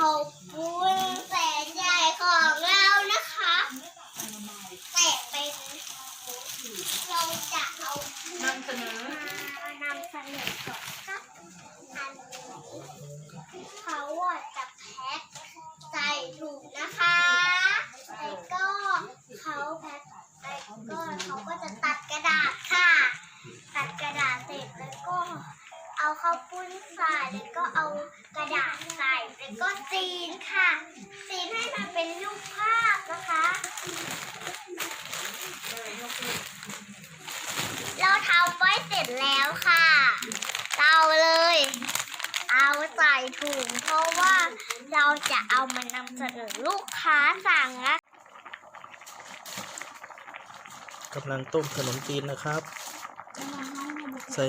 好不าข้าวปุ้นใส่แล้วก็เอากระดาษใส่แล้วก็ซีนค่ะ ซีนให้มันเป็นรูปภาพนะคะเราทำไว้เสร็จแล้วค่ะเราเลย เอาใส่ถุงเพราะว่าเราจะเอามานำเสนอลูกค้าสั่งนะกำลังต้มขนมจีนนะครับ ใส่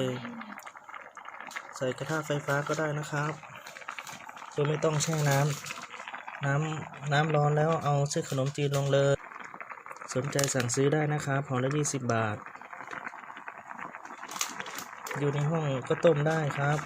ใส่กระทะไฟฟ้าก็ได้นะครับโดยไม่ต้องแช่น้ำน้ำน้ำร้อนแล้วเอาเส้นขนมจีนลงเลย สนใจสั่งซื้อได้นะครับห่อละ20บาท อยู่ในห้องก็ต้มได้ครับ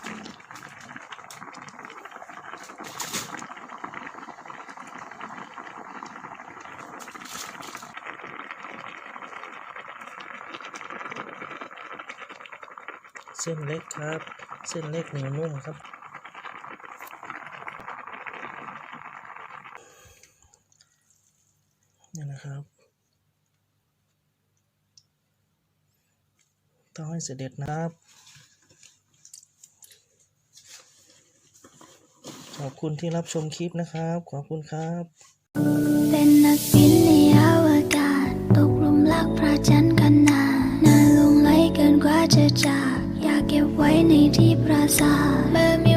เส้นเล็กครับ เส้นเล็กเหนียวนุ่มครับ นี่นะครับ ต้องให้เสด็จนะครับ ขอบคุณที่รับชมคลิปนะครับ ขอบคุณครับ เป็นนักบิน เก็บไว้ในที่ปราสาทเมื่อ